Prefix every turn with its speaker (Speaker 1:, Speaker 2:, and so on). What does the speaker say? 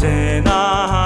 Speaker 1: 언제나